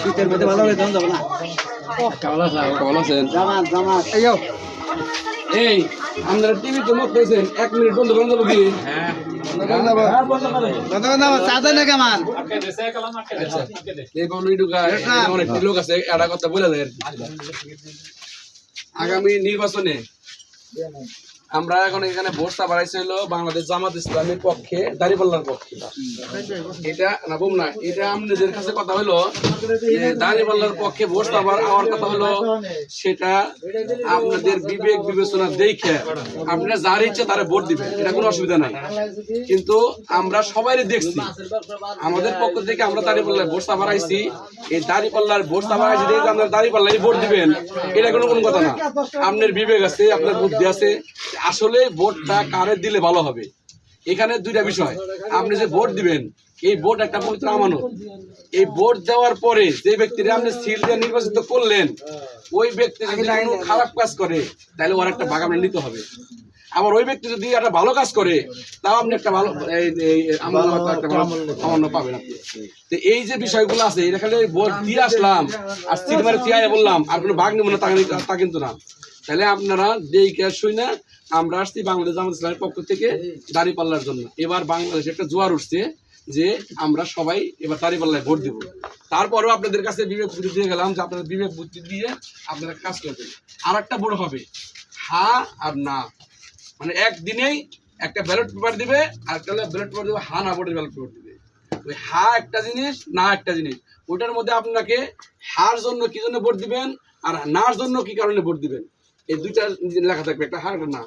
শীতের মধ্যে ভালো হয়ে যাবে না কেমন আছেন জামাত জামাত এই আপনারা টিভি তো মত পেয়েছেন এক মিনিট বন্ধ করে দেবো কি চাঁদা না কেমন এই বলবি ঢুকা অনেকটি লোক আছে একটা কথা বলে দেয় কি। আগামী নির্বাচনে আমরা এখন এখানে ভোটটা বাড়াইছে হলো বাংলাদেশ জামাত ইসলামের পক্ষে, দাঁড়িপাল্লার পক্ষে। এটা না বুম না, এটা আপনাদের কাছে কথা হলো দাঁড়িপাল্লার পক্ষে ভোটটা আমার কথা হলো, সেটা আপনাদের বিবেক বিবেচনা দেখে আপনারা যার ইচ্ছে তারা ভোট দিবেন, এটা কোনো অসুবিধা নাই। কিন্তু আমরা সবাই দেখছি, আমাদের পক্ষ থেকে আমরা দাঁড়িপাল্লার ভোট বাড়াইছি এই দাঁড়িপাল্লার ভোট বাড়াইছি দেখে আপনারা দাঁড়িপাল্লাই ভোট দিবেন, এটা কোনো কোনো কথা না। আপনার বিবেক আছে, আপনার বুদ্ধি আছে আসলে ভোটটা কারে দিলে ভালো হবে? এখানে দুইটা বিষয়। আপনি যে ভোট দিবেন এই ভোট একটা পবিত্র আমানত। এই ভোট দেওয়ার পরে যে ব্যক্তিরা আপনি সিল দিয়ে নির্বাচিত করলেন ওই ব্যক্তি যদি কোনো খারাপ কাজ করে তাহলে ওর একটা ভাগ আপনার নিতে হবে। আবার ওই ব্যক্তি যদি একটা ভালো কাজ করে তাও আপনি একটা ভালো সামান্য পাবেন আপনি। তো এই যে বিষয়গুলো আছে এটা খালি ভোট দিয়ে আসলাম আর সিল মারে বললাম আর কোনো ভাগ নেব না তা কিন্তু না। তাহলে আপনারা দেখে শুই না আমরা আসছি বাংলাদেশ জামাত ইসলামের পক্ষ থেকে দাড়ি পাল্লার জন্য। এবার বাংলাদেশে একটা জোয়ার উঠছে যে আমরা সবাই এবার দাড়ি পাল্লায় ভোট দিব। তারপরেও আপনাদের কাছে বিবেক বুদ্ধি দিয়ে গেলাম যে আপনাদের বিবেক বুদ্ধি দিয়ে আপনারা কাজ করবেন আর একটা বড় হবে। হা আর না। মানে একদিনেই একটা ব্যালট পেপার দিবে আর একটা ব্যালট পেপার দিবে, হা না ভোটের ব্যালট পেপার দিবে। ওই হা একটা জিনিস, না একটা জিনিস। ওটার মধ্যে আপনাকে হার জন্য কি জন্য ভোট দিবেন আর নার জন্য কি কারণে ভোট দিবেন? এই দুইটা লেখা থাকবে একটা হার না।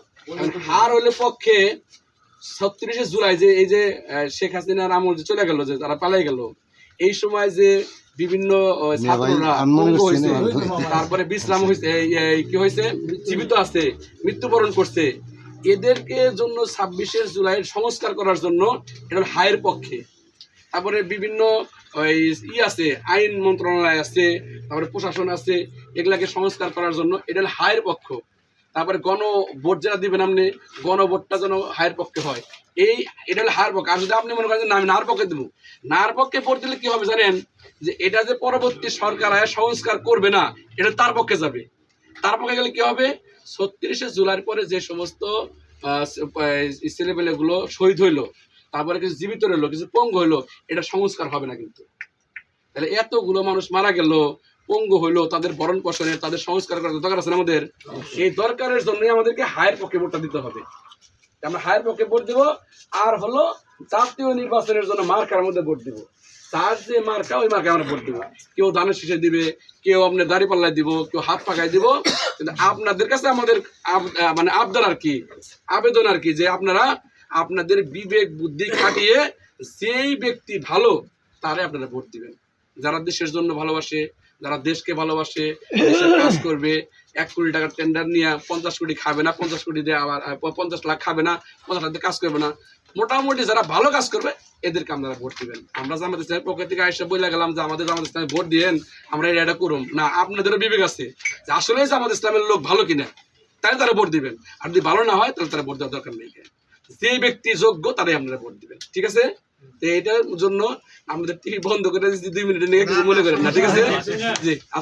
হার হলে পক্ষে ছত্রিশে জুলাই যে এই যে শেখ হাসিনার আমল যে চলে গেল যে তারা পালাই গেল এই সময় যে বিভিন্ন তারপরে বিশ্রাম হয়েছে কি হয়েছে জীবিত আছে মৃত্যুবরণ করছে। এদেরকে জন্য ছাব্বিশে জুলাইয়ের সংস্কার করার জন্য এটা হায়ের পক্ষে। তারপরে বিভিন্ন ওই ই আছে আইন মন্ত্রণালয় আছে তারপরে প্রশাসন আছে, এগুলাকে সংস্কার করার জন্য, এটা হায়ের পক্ষ। তারপরে গণ ভোট যারা দিবেন আপনি গণভোটটা যেন হায়ের পক্ষে হয়। এই, এটা হলো হায়ের পক্ষে। আর যদি আপনি মনে করেন যে আমি নার পক্ষে দেবো, নার পক্ষে ভোট দিলে কি হবে জানেন? যে এটা যে পরবর্তী সরকার আয়া সংস্কার করবে না, এটা তার পক্ষে যাবে। তার পক্ষে গেলে কি হবে? ছত্রিশে জুলাইয়ের পরে যে সমস্ত ছেলেপেলেগুলো শহীদ হইল, তারপরে কিছু জীবিত রইল, কিছু পঙ্গ হইল, এটা সংস্কার হবে না কিন্তু। তাহলে এতগুলো মানুষ মারা গেল পঙ্গু হইল, তাদের ভরণ পোষণের তাদের সংস্কার করার দরকার আছে আমাদের, এই দরকারের জন্যই আমাদেরকে হায়ের পক্ষে ভোটটা দিতে হবে। আমরা হায়ের পক্ষে ভোট দিব, আর হলো জাতীয় নির্বাচনের জন্য মার্কার মধ্যে ভোট দিব। তার যে মার্কা, ওই মার্কে আমরা ভোট দিব। কেউ দানের শীষে দিবে, কেউ আপনার দাড়ি পাল্লায় দিব, কেউ হাত পাকায় দিব। কিন্তু আপনাদের কাছে আমাদের মানে আবদার আর কি? আবেদন আর কি? যে আপনারা আপনাদের বিবেক, বুদ্ধি খাটিয়ে যেই ব্যক্তি ভালো, তারে আপনারা ভোট দিবেন। যারা দেশের জন্য ভালোবাসে যারা দেশকে ভালোবাসে কাজ করবে, এক কোটি টাকার টেন্ডার নিয়ে পঞ্চাশ কোটি খাবে না, পঞ্চাশ কোটি দিয়ে আবার পঞ্চাশ লাখ খাবে না, পঞ্চাশ লাখ কাজ করবে না। মোটামুটি যারা ভালো কাজ করবে, এদেরকে আপনারা ভোট দিবেন। আমরা জামাত ইসলামের পক্ষ থেকে আইসা বলে গেলাম যে আমাদের জামাত ইসলামে ভোট দিয়েন, আমরা এটা করুম। না, আপনাদেরও বিবেক আছে যে আসলে জামাত ইসলামের লোক ভালো কিনা, তাই তারা ভোট দিবেন। আর যদি ভালো না হয়, তাহলে তারা ভোট দেওয়ার দরকার নেই। যে ব্যক্তি যোগ্য, তারাই আপনারা ভোট দিবেন। ঠিক আছে? তো এটার জন্য আমাদের টিভি বন্ধ করে দিচ্ছি দুই মিনিটে নিয়ে কিছু মনে করেন না ঠিক আছে? জি